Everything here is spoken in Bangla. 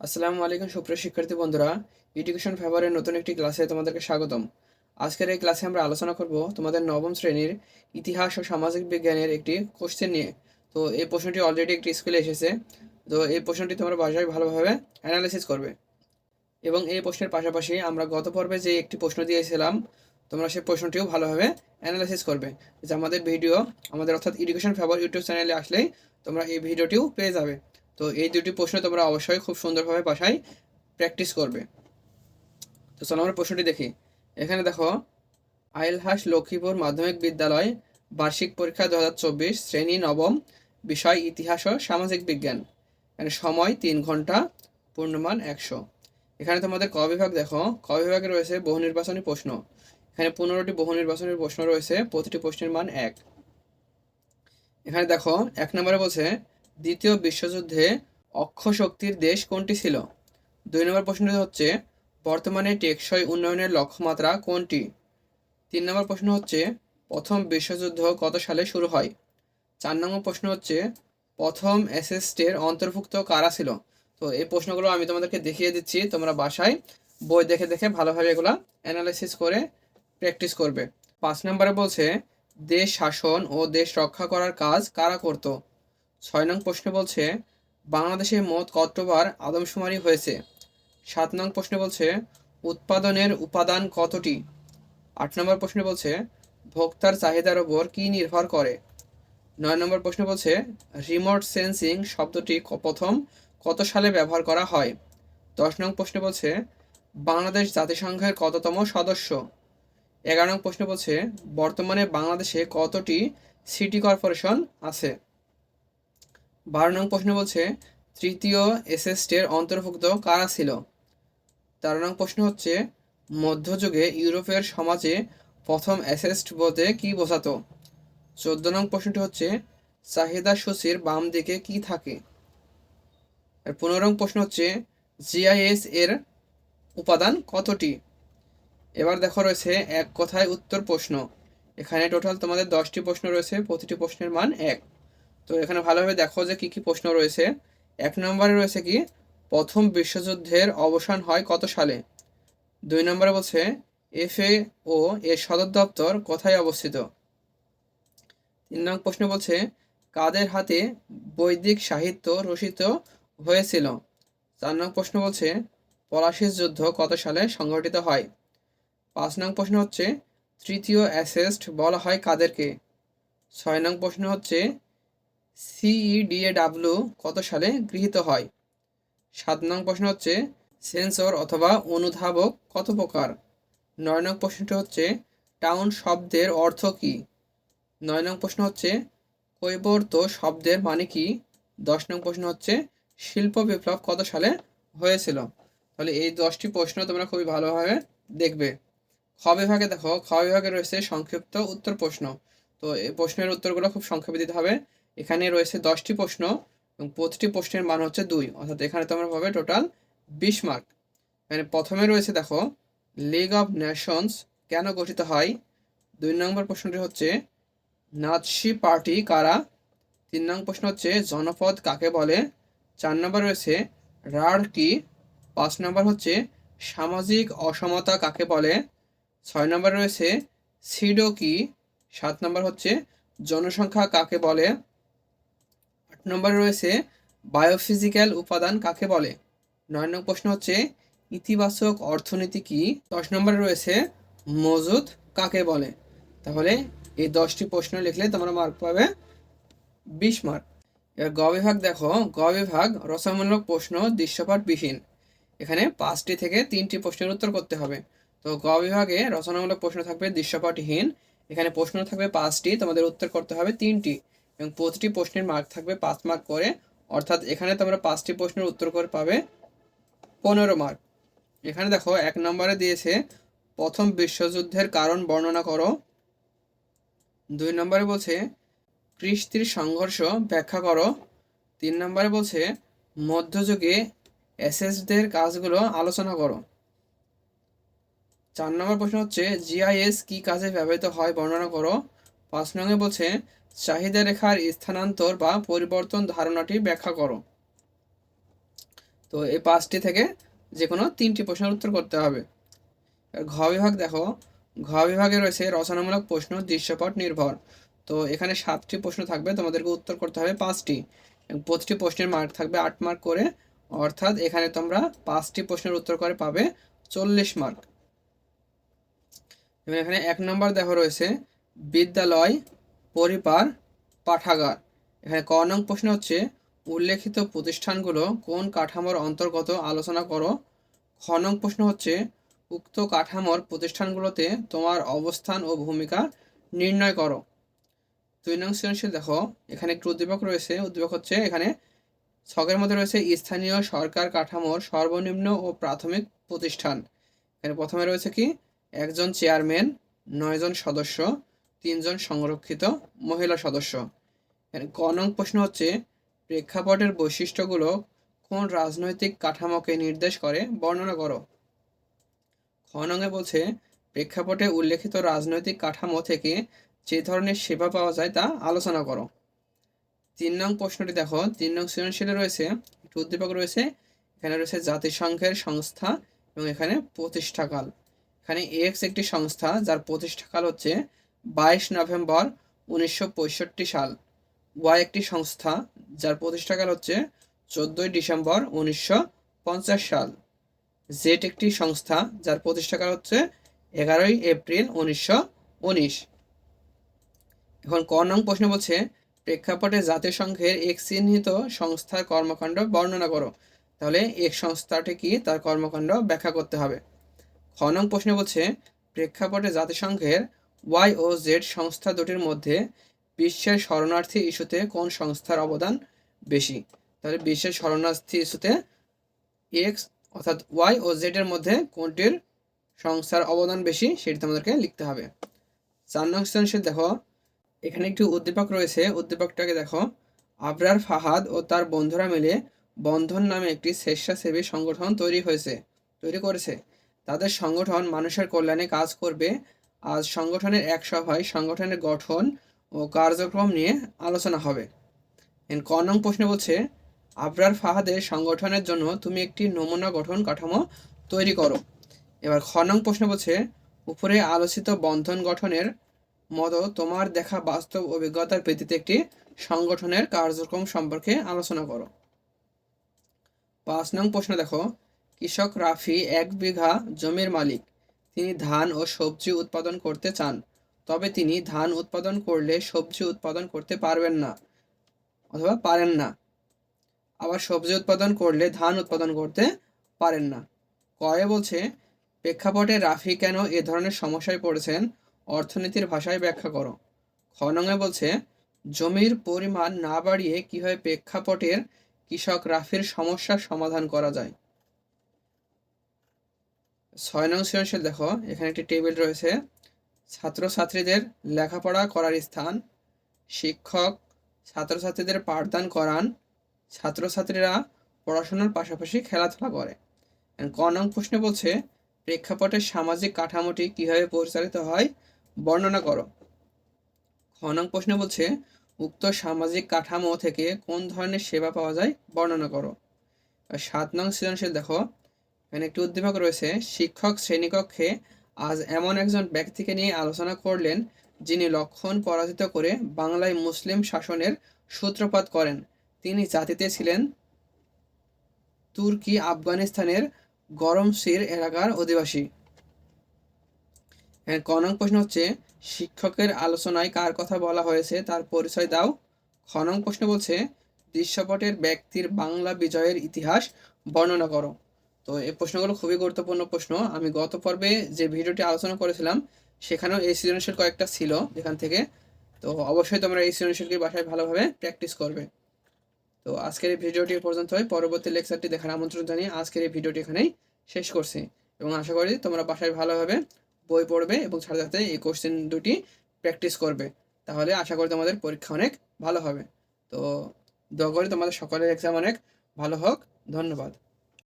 আসসালামু আলাইকুম সুপ্রিয় শিক্ষার্থী বন্ধুরা এডুকেশন ফেভারের নতুন একটি ক্লাসে তোমাদেরকে স্বাগতম। আজকের এই ক্লাসে আমরা আলোচনা করব তোমাদের নবম শ্রেণির ইতিহাস ও সামাজিক বিজ্ঞানের একটি কোশ্চেন নিয়ে। তো এই প্রশ্নটি অলরেডি একটি স্কুলে এসেছে। তো এই প্রশ্নটি তোমরা বাসায় ভালোভাবে অ্যানালাইসিস করবে। এবং এই প্রশ্নের পাশাপাশি আমরা গত পর্বে যে একটি প্রশ্ন দিয়েছিলাম, তোমরা সেই প্রশ্নটিও ভালোভাবে অ্যানালাইসিস করবে। যে আমাদের ভিডিও আমাদের অর্থাৎ এডুকেশন ফেভার ইউটিউব চ্যানেলে আসলেই তোমরা এই ভিডিওটিও পেয়ে যাবে। তো এই দুটি প্রশ্ন তোমরা অবশ্যই খুব সুন্দরভাবে বাসায় প্র্যাকটিস করবে। তো চলো আমরা প্রশ্নটি দেখি। এখানে দেখো, আইলহাস লক্ষ্মীপুর মাধ্যমিক বিদ্যালয়, বার্ষিক পরীক্ষা দু হাজার চব্বিশ, শ্রেণি নবম, বিষয়, ইতিহাস ও সামাজিক বিজ্ঞান। এখানে সময় তিন ঘণ্টা, পূর্ণমান একশো। এখানে তোমাদের ক বিভাগ দেখো, ক বিভাগে রয়েছে বহু নির্বাচনী প্রশ্ন। এখানে পনেরোটি বহু নির্বাচনী প্রশ্ন রয়েছে, প্রতিটি প্রশ্নের মান এক। এখানে দেখো, এক নম্বরে বলছে দ্বিতীয় বিশ্বযুদ্ধে অক্ষ শক্তির দেশ কোনটি ছিল? দুই নম্বর প্রশ্নটি হচ্ছে, বর্তমানে টেকসই উন্নয়নের লক্ষ্যমাত্রা কোনটি? তিন নম্বর প্রশ্ন হচ্ছে, প্রথম বিশ্বযুদ্ধ কত সালে শুরু হয়? চার নম্বর প্রশ্ন হচ্ছে, প্রথম অ্যাসেস্টের অন্তর্ভুক্ত কারা ছিল? তো এই প্রশ্নগুলো আমি তোমাদেরকে দেখিয়ে দিচ্ছি, তোমরা বাসায় বই দেখে দেখে ভালোভাবে এগুলো অ্যানালাইসিস করে প্র্যাকটিস করবে। পাঁচ নম্বরে বলছে, দেশ শাসন ও দেশ রক্ষা করার কাজ কারা করতো? ছয় নং প্রশ্নে বলছে, বাংলাদেশে মোট কতবার আদমশুমারি হয়েছে? সাত নং প্রশ্নে বলছে, উৎপাদনের উপাদান কতটি? আট নম্বর প্রশ্নে বলছে, ভোক্তার চাহিদার ওপর কি নির্ভর করে? নয় নম্বর প্রশ্ন বলছে, রিমোট সেন্সিং শব্দটি প্রথম কত সালে ব্যবহার করা হয়? দশ নং প্রশ্ন বলছে, বাংলাদেশ জাতিসংঘের কততম সদস্য? এগারো নং প্রশ্ন বলছে, বর্তমানে বাংলাদেশে কতটি সিটি কর্পোরেশন আছে? বারো নং প্রশ্ন বলছে, তৃতীয় এসএসটের অন্তর্ভুক্ত কারা ছিল? তেরো নং প্রশ্ন হচ্ছে, মধ্যযুগে ইউরোপের সমাজে প্রথম অ্যাসেস্ট বলতে কি বোঝাতো? চোদ্দ নং প্রশ্নটি হচ্ছে, চাহিদা সূচির বাম দিকে কি থাকে? আর পনেরো নং প্রশ্ন হচ্ছে, জিআইএস এর উপাদান কতটি? এবার দেখো রয়েছে এক কথায় উত্তর প্রশ্ন। এখানে টোটাল তোমাদের দশটি প্রশ্ন রয়েছে, প্রতিটি প্রশ্নের মান এক। তো এখানে ভালোভাবে দেখো যে কি কি প্রশ্ন রয়েছে। এক নম্বরে রয়েছে কি, প্রথম বিশ্বযুদ্ধের অবসান হয় কত সালে? দুই নম্বরে বলছে, এফএ ও এর সদর দপ্তর কোথায় অবস্থিত? তিন নং প্রশ্ন বলছে, কাদের হাতে বৈদিক সাহিত্য রচিত হয়েছিল? চার নং প্রশ্ন বলছে, পলাশির যুদ্ধ কত সালে সংঘটিত হয়? পাঁচ নং প্রশ্ন হচ্ছে, তৃতীয় অ্যাসেস্ট বলা হয় কাদেরকে? ছয় নং প্রশ্ন হচ্ছে সিইডিএডাব্লিউ কত সালে গৃহীত হয়? সাত নং প্রশ্ন হচ্ছে, সেন্সর অথবা অনুধাবক কত প্রকার? নয় নং প্রশ্নটি হচ্ছে, টাউন শব্দের অর্থ কী? নয় নং প্রশ্ন হচ্ছে, কৈবর্ত শব্দের মানে কি? দশ নং প্রশ্ন হচ্ছে, শিল্প বিপ্লব কত সালে হয়েছিল? তাহলে এই দশটি প্রশ্ন তোমরা খুবই ভালোভাবে দেখবে। খ বিভাগে দেখো, খ বিভাগে রয়েছে সংক্ষিপ্ত উত্তর প্রশ্ন। তো এই প্রশ্নের উত্তরগুলো খুব সংক্ষেপে দিতে হবে। এখানে রয়েছে দশটি প্রশ্ন এবং প্রতিটি প্রশ্নের মান হচ্ছে দুই। অর্থাৎ এখানে তোমরা পাবে টোটাল বিশ মার্ক এখানে প্রথমে রয়েছে দেখো লিগ অফ নেশনস কেন গঠিত হয়? দুই নম্বর প্রশ্নটি হচ্ছে নাৎসি পার্টি কারা? তিন নম্বর প্রশ্ন হচ্ছে, জনপদ কাকে বলে? চার নম্বর রয়েছে রাঢ় কি পাঁচ নম্বর হচ্ছে, সামাজিক অসমতা কাকে বলে? ছয় নম্বর রয়েছে সিডো কি সাত নম্বর হচ্ছে, জনসংখ্যা কাকে বলে? নম্বরে রয়েছে বায়োফিজিক্যাল উপাদান কাকে বলে? নয় নম্বর প্রশ্ন হচ্ছে, ইতিবাচক অর্থনীতি কি? দশ নম্বরে রয়েছে মজুদ কাকে বলে? তাহলে এই দশটি প্রশ্ন লিখলে তোমরা মার্ক পাবে বিশ মার্ক এবার গ বিভাগ দেখো, গ বিভাগ রচনামূলক প্রশ্ন দৃশ্যপটবিহীন এখানে পাঁচটি থেকে তিনটি প্রশ্নের উত্তর করতে হবে। তো গ বিভাগে রচনামূলক প্রশ্ন থাকবে দৃশ্যপটহীন এখানে প্রশ্ন থাকবে পাঁচটি, তোমাদের উত্তর করতে হবে তিনটি। এবং প্রতিটি প্রশ্নের মার্ক থাকবে পাঁচ মার্ক করে। অর্থাৎ এখানে তোমরা পাঁচটি প্রশ্নের উত্তর করে পাবে পনেরো মার্ক এখানে দেখো, এক নম্বরে দিয়েছে, প্রথম বিশ্বযুদ্ধের কারণ বর্ণনা করো। দুই নম্বরে বলছে, কৃষ্টির সংঘর্ষ ব্যাখ্যা করো। তিন নম্বরে বলছে, মধ্যযুগে এসএসদের কাজগুলো আলোচনা করো। চার নম্বর প্রশ্ন হচ্ছে, জিআইএস কি কাজে ব্যবহৃত হয় বর্ণনা করো? পাঁচ নম্বরে বলছে চাহিদা রেখার স্থানান্তর বা পরিবর্তন ধারণাটি ব্যাখ্যা করো। তো এই পাঁচটি থেকে যে কোনো তিনটি প্রশ্নের উত্তর করতে হবে। ঘ বিভাগ দেখো। ঘ বিভাগে রয়েছে রচনামূলক প্রশ্ন, দৃশ্যপট নির্ভর। তো এখানে সাতটি প্রশ্ন থাকবে, তোমাদেরকে উত্তর করতে হবে পাঁচটি। প্রতিটি প্রশ্নের মার্ক থাকবে আট মার্ক করে। অর্থাৎ এখানে তোমরা পাঁচটি প্রশ্নের উত্তর করে পাবে চল্লিশ মার্ক এখানে এক নম্বর দেখো রয়েছে, বিদ্যালয় পরিবার পাঠাগার। এখানে ক নং প্রশ্ন হচ্ছে, উল্লেখিত প্রতিষ্ঠানগুলো কোন কাঠামোর অন্তর্গত আলোচনা করো? খ নং প্রশ্ন হচ্ছে, উক্ত কাঠামোর প্রতিষ্ঠানগুলোতে তোমার অবস্থান ও ভূমিকা নির্ণয় করো। দুই নং সৃজনশীল দেখো, এখানে একটু উদ্দীপক রয়েছে। উদ্দীপক হচ্ছে, এখানে ছকের মধ্যে রয়েছে, স্থানীয় সরকার কাঠামোর সর্বনিম্ন ও প্রাথমিক প্রতিষ্ঠান। এখানে প্রথমে রয়েছে কি, একজন চেয়ারম্যান, নয়জন সদস্য। তিনজন সংরক্ষিত মহিলা সদস্য। ক নং প্রশ্ন হচ্ছে, প্রেক্ষাপটের বৈশিষ্ট্যগুলো কোন রাজনৈতিক কাঠামোকে নির্দেশ করে, বর্ণনা করো। খ নঙে বলছে, প্রেক্ষাপটে উল্লেখিত রাজনৈতিক কাঠামো থেকে যে ধরনের সেবা পাওয়া যায় তা আলোচনা করো। তিন নং প্রশ্নটি দেখো, তিন নং সৃজনশীলে রয়েছে, একটি উদ্দীপক রয়েছে, এখানে রয়েছে জাতিসংঘের সংস্থা এবং এখানে প্রতিষ্ঠাকাল। এখানে এক্স একটি সংস্থা, যার প্রতিষ্ঠাকাল হচ্ছে বাইশ নভেম্বর উনিশশো পঁয়ষট্টি সাল। ওয়াই একটি সংস্থা যার প্রতিষ্ঠাকাল হচ্ছে চোদ্দোই ডিসেম্বর উনিশশো পঞ্চাশ সাল। জেট একটি সংস্থা যার প্রতিষ্ঠাকাল হচ্ছে এগারোই এপ্রিল উনিশশো উনিশ। এখন ক নং প্রশ্ন বলছে, প্রেক্ষাপটে জাতিসংঘের এক চিহ্নিত সংস্থার কর্মকাণ্ড বর্ণনা করো। তাহলে এক সংস্থাটি কি তার কর্মকাণ্ড ব্যাখ্যা করতে হবে? খ নং প্রশ্ন বলছে, প্রেক্ষাপটে জাতিসংঘের ওয়াই ও জেড সংস্থা দুটির মধ্যে বিশ্বের শরণার্থী ইস্যুতে কোন সংস্থার অবদান বেশি? তাহলে বিশ্বের শরণার্থী ইস্যুতে এক্স অর্থাৎ ওয়াই ও জেড এর মধ্যে কোনটির সংস্থার অবদান বেশি সেটি তোমাদেরকে লিখতে হবে। চার নং দেখো, এখানে একটি উদ্দীপক রয়েছে। উদ্দীপকটাকে দেখো, আবরার ফাহাদ ও তার বন্ধুরা মিলে বন্ধন নামে একটি স্বেচ্ছাসেবী সংগঠন তৈরি হয়েছে, তৈরি করেছে। তাদের সংগঠন মানুষের কল্যাণে কাজ করবে আজ সংগঠনের এক সভায় সংগঠনের গঠন ও কার্যক্রম নিয়ে আলোচনা হবে। এন ক নং প্রশ্ন বলছে, আবরার ফাহাদের সংগঠনের জন্য তুমি একটি নমুনা গঠন কাঠামো তৈরি করো। এবার খ নং প্রশ্ন বলছে, উপরে আলোচিত বন্ধন গঠনের মতো তোমার দেখা বাস্তব অভিজ্ঞতার ভিত্তিতে একটি সংগঠনের কার্যক্রম সম্পর্কে আলোচনা করো। পাঁচ নং প্রশ্ন দেখো, কৃষক রাফি এক বিঘা জমির মালিক তিনি ধান ও সবজি উৎপাদন করতে চান, তবে তিনি ধান উৎপাদন করলে সবজি উৎপাদন করতে পারবেন না অথবা পারেন না। আবার সবজি উৎপাদন করলে ধান উৎপাদন করতে পারেন না। কয়ে বলছে, প্রেক্ষাপটে রাফি কেন এ ধরনের সমস্যায় পড়েছেন? অর্থনীতির ভাষায় ব্যাখ্যা করো। খনঙে বলছে, জমির পরিমাণ না বাড়িয়ে কীভাবে প্রেক্ষাপটের কৃষক রাফির সমস্যার সমাধান করা যায়? ছয় নং সৃজনশীল দেখো, এখানে একটি টেবিল রয়েছে। ছাত্রছাত্রীদের লেখাপড়া করার স্থান, শিক্ষক, ছাত্রছাত্রীদের পাঠদান করান, ছাত্রছাত্রীরা পড়াশোনার পাশাপাশি খেলাধুলা করে। ক নং প্রশ্নে বলছে প্রেক্ষাপটের সামাজিক কাঠামোটি কীভাবে পরিচালিত হয়, বর্ণনা করো। খ নং প্রশ্নে বলছে, উক্ত সামাজিক কাঠামো থেকে কোন ধরনের সেবা পাওয়া যায়, বর্ণনা করো। সাত নং সৃজনশীল দেখো এখানে একটি উদ্দীপক রয়েছে, শিক্ষক শ্রেণীকক্ষে আজ এমন একজন ব্যক্তিকে নিয়ে আলোচনা করলেন যিনি লক্ষণ পরাজিত করে বাংলায় মুসলিম শাসনের সূত্রপাত করেন। তিনি জাতিতে ছিলেন তুর্কি আফগানিস্তানের গরমসির এলাকার অধিবাসী। ক নং প্রশ্ন হচ্ছে, শিক্ষকের আলোচনায় কার কথা বলা হয়েছে তার পরিচয় দাও। খ নং প্রশ্ন বলছে, দৃশ্যপটের ব্যক্তির বাংলা বিজয়ের ইতিহাস বর্ণনা করো। তো এই প্রশ্নগুলো খুবই গুরুত্বপূর্ণ প্রশ্ন। আমি গত পর্বে যে ভিডিওটি আলোচনা করেছিলাম, সেখানেও এই সৃজনশীল কয়েকটা ছিল এখান থেকে। তো অবশ্যই তোমরা এই সৃজনশীলকে বাসায় ভালোভাবে প্র্যাকটিস করবে। তো আজকের এই ভিডিওটি পর্যন্ত হয় পরবর্তী লেকচারটি দেখার আমন্ত্রণ জানিয়ে আজকের এই ভিডিওটি এখানেই শেষ করছি। এবং আশা করি তোমরা বাসায় ভালোভাবে বই পড়বে এবং সাথে সাথে এই কোশ্চেন দুটি প্র্যাকটিস করবে। তাহলে আশা করি তোমাদের পরীক্ষা অনেক ভালো হবে। তো দয়া করে তোমাদের সকলের এক্সাম অনেক ভালো হোক। ধন্যবাদ।